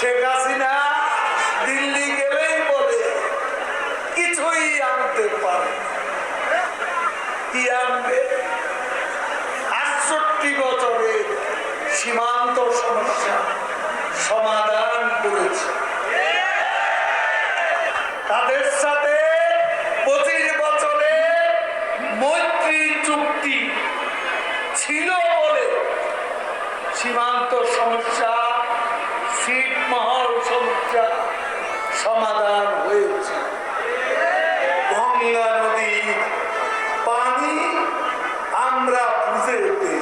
শেখ হাসিনা দিল্লি গেলেই বলে, কিছুই আনতে পারে কি আনবে? আটষট্টি বছরের সীমান্ত সমস্যা সমাধান করেছে। তাদের সাথে পঁচিশ বছরে মৈত্রী চুক্তি ছিল বলে সীমান্ত সমস্যা সমাধান হয়েছে। গঙ্গা নদীর পানি আমরা বুঝে পেয়েছি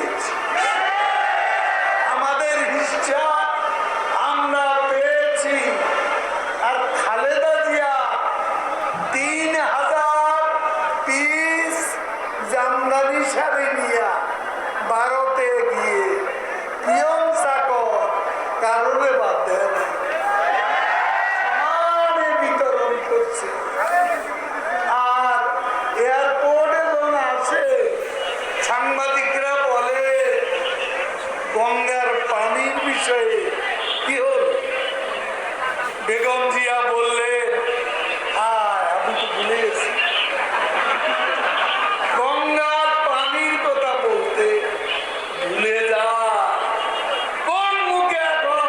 গঙ্গার পানির বিষয়ে কি হল? বেগম জিয়া বললেন, হায় গঙ্গার পানির কথা বলতে ভুলে মুখে এখন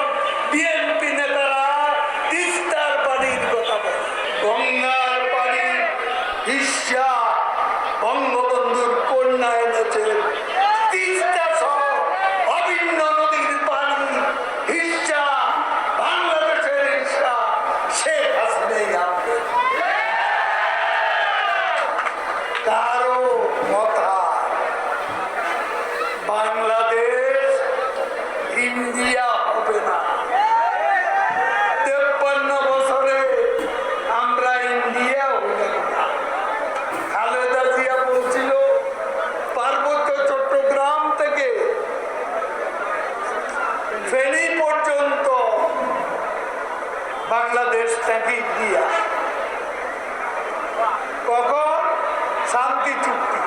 বিএনপি নেতারা তিস্তার কথা বলে? গঙ্গার ইন্ডিয়া হবে না। তেপ্পান্ন বছরে আমরা ইন্ডিয়া হইলাম না। খালেদা জিয়া বলছিল, পার্বত্য চট্টগ্রাম থেকে ফেনী পর্যন্ত বাংলাদেশ থেকে ইন্ডিয়া। কখন? শান্তি চুক্তি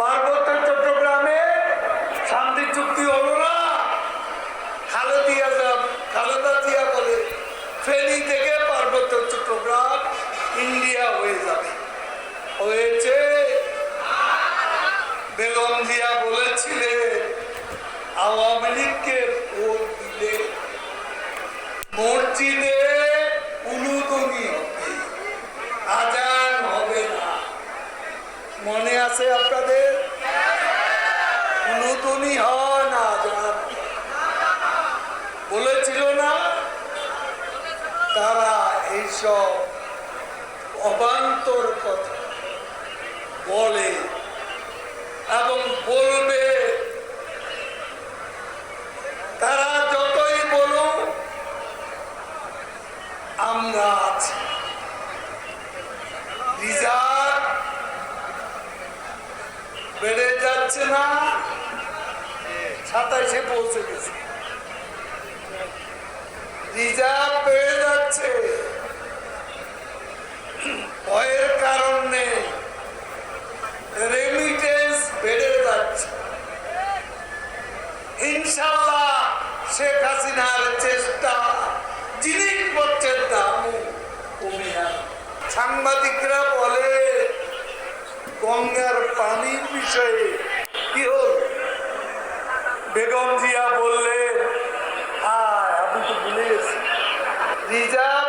পার্বত্য চট্টগ্রামে শান্তি চুক্তি হলো না। খালেদিয়া যাব খালেদা জিয়া বলে, ফেনী থেকে পার্বত্য চট্টগ্রাম ইন্ডিয়া হয়ে যাবে। হয়েছে। বেগম জিয়া বলেছিলেন, আওয়ামী লীগকে ভোট দিলে মসজিদে উলুদনি হবে, আজান হবে না। মনে আছে আপনাদের? হয় না বলেছিল না? তারা এইসব অবান্তর কথা বলে এবং বলবে, তারা যতই বলুক, আমরা আছি। রিজার্ভ বেড়ে যাচ্ছে না। সাতাইশে পৌঁছে গেছে। রিজার্ভ বেড়ে যাচ্ছে। ভয়ের কারণে রেমিটেন্স বেড়ে যাচ্ছে। ইনশাল্লাহ শেখ হাসিনার চেষ্টা জিনিসপত্রের দামও কমে। সাংবাদিকরা বলে, গঙ্গার পানির বিষয়ে কি হল? বেগম জিয়া বললেন হ্যাঁ আমি তো ভুলে গেছি রিজার্ভ